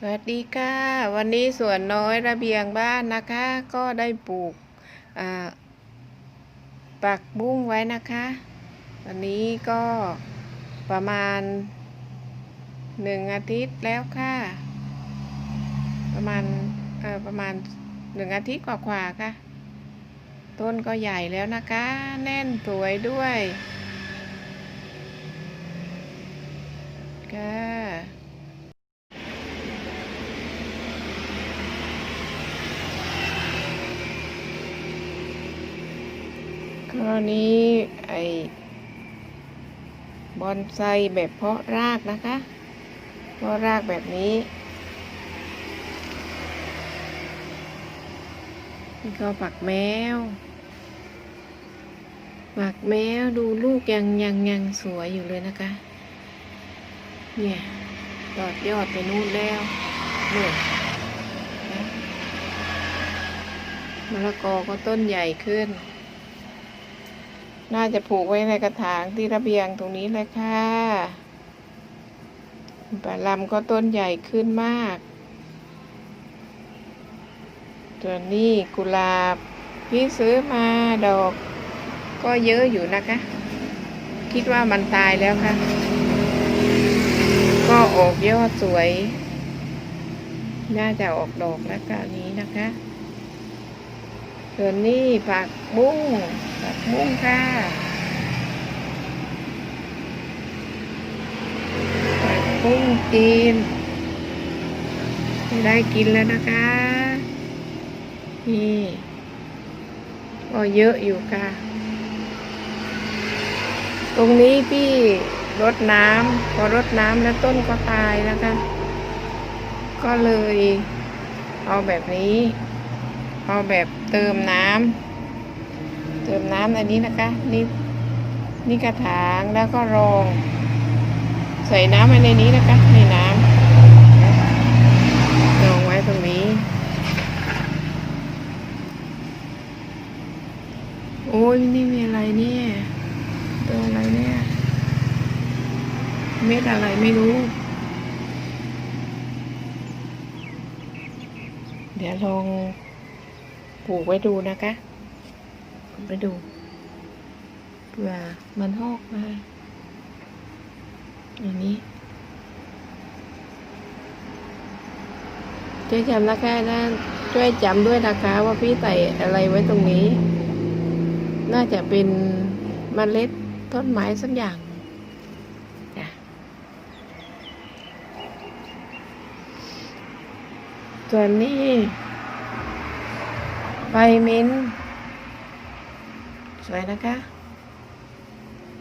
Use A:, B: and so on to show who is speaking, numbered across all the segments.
A: สวัสดีค่ะ วันนี้สวนน้อยระเบียงบ้านนะคะ ก็ได้ปลูกอ่าปักบุ้งไว้นะคะ วันนี้ก็ประมาณหนึ่งอาทิตย์แล้วค่ะ ประมาณอ่อประมาณหนึ่งอาทิตย์กว่าๆค่ะ ต้นก็ใหญ่แล้วนะคะ แน่นสวยด้วยค่ะ ก็นี้ไอ้บอนไซแบบเพาะรากนะคะ เพาะรากแบบนี้นี่ก็ปักแมว ปักแมวดูลูกยังยังยังสวยอยู่เลยนะคะ เนี่ยตอดยอดไปนู่นแล้วนู่นนะมะละกอก็ต้นใหญ่ขึ้น น่าจะปลูกไว้ในกระถางที่ระเบียงตรงนี้เลยค่ะปลาลำก็ต้นใหญ่ขึ้นมากตัวนี้กุหลาบพี่ซื้อมาดอก ก็เยอะอยู่นะคะ คิดว่ามันตายแล้วค่ะ ก็ออกยอดสวย น่าจะออกดอกแล้วกะนี้นะคะ ส่วนนี้ผักบุ้งผักบุ้งค่ะผักบุ้งกินได้กินแล้วนะคะ นี่ก็เยอะอยู่ค่ะ ตรงนี้พี่รดน้ำพอรดน้ำแล้วต้นก็ตายนะคะก็เลยเอาแบบนี้ เอาแบบเติมน้ำเติมน้ำอันนี้นะคะ นี่นี่กระถางแล้วก็รอง ใส่น้ำไว้ในนี้นะคะในน้ำรองไว้ตรงนี้โอ้ยนี่มีอะไรเนี่ยตัวอะไรเนี่ยเม็ดอะไรไม่รู้ เดี๋ยวลอง ปลูกไว้ดูนะคะไปดูเผื่อมันหอกมา อย่างนี้ช่วยจำนะคะนะช่วยจำด้วยนะคะว่าพี่ใส่อะไรไว้ตรงนี้ น่าจะเป็นเมล็ดต้นไม้สักอย่างจ้ะส่วนนี้ มิ้นท์สวยนะคะ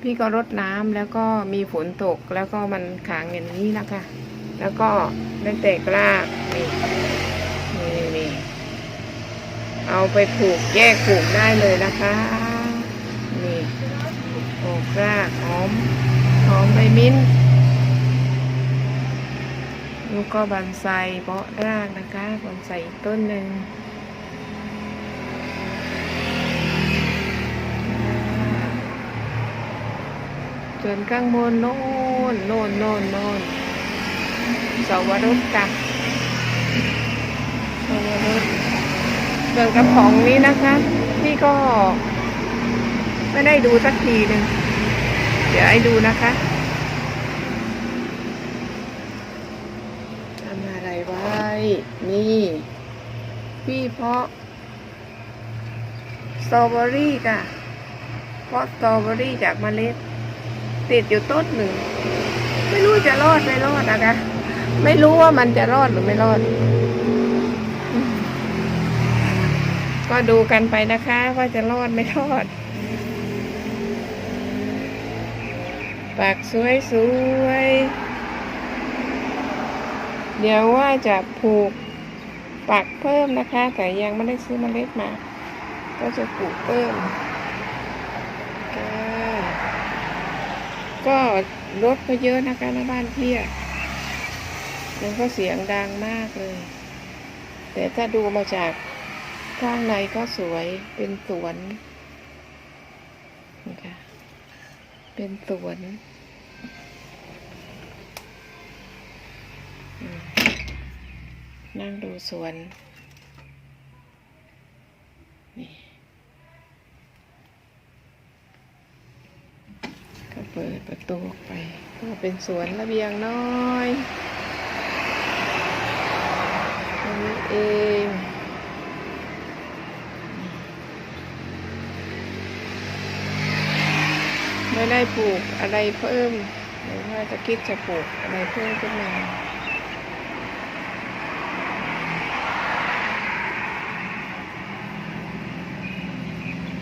A: พี่ก็รดน้ำแล้วก็มีฝนตกแล้วก็มันขังอย่างนี้นะคะ แล้วก็ได้แตกรากนี่นี่นี่เอาไปปลูกแยกปลูกได้เลยนะคะ นี่ออกรากหอมหอมใบมิ้นท์ลูกก็บันไซเพาะรากนะคะบันไซต้นหนึ่ง ส่วนข้างบนโน่นโน่นโน่นโน่นสวรสกับสวรสส่วนกระป๋องนี้นะคะพี่ก็ ไม่ได้ดูสักทีหนึ่งเดี๋ยวให้ดูนะคะทำอะไรไว้นี่ พี่เพาะสตรอเบอรี่ค่ะเพาะสตรอเบอรี่จากเมล็ด ติดอยู่ต้นหนึ่ง ไม่รู้จะรอดไม่รอดนะคะ ไม่รู้ว่ามันจะรอดหรือไม่รอด ก็ดูกันไปนะคะ ว่าจะรอดไม่รอด ปากสวยสวยๆเดี๋ยวว่าจะผูกปักเพิ่มนะคะ แต่ยังไม่ได้ซื้อมเมล็ดมา ก็จะปลูกเพิ่มค่ะ ก็รถก็เยอะนะคะหน้าบ้านพี่มันก็เสียงดังมากเลย แต่ถ้าดูมาจากข้างในก็สวยเป็นสวนนะคะเป็นสวนนั่งดูสวน เปิดประตูออกไป ก็เป็นสวนระเบียงน้อยนี่เองไม่ได้ปลูกอะไรเพิ่มหรือว่าจะคิดจะปลูกอะไรเพิ่มขึ้นมา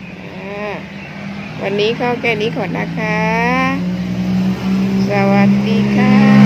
A: อ่า วันนี้ก็แค่นี้ก่อนนะคะ สวัสดีค่ะ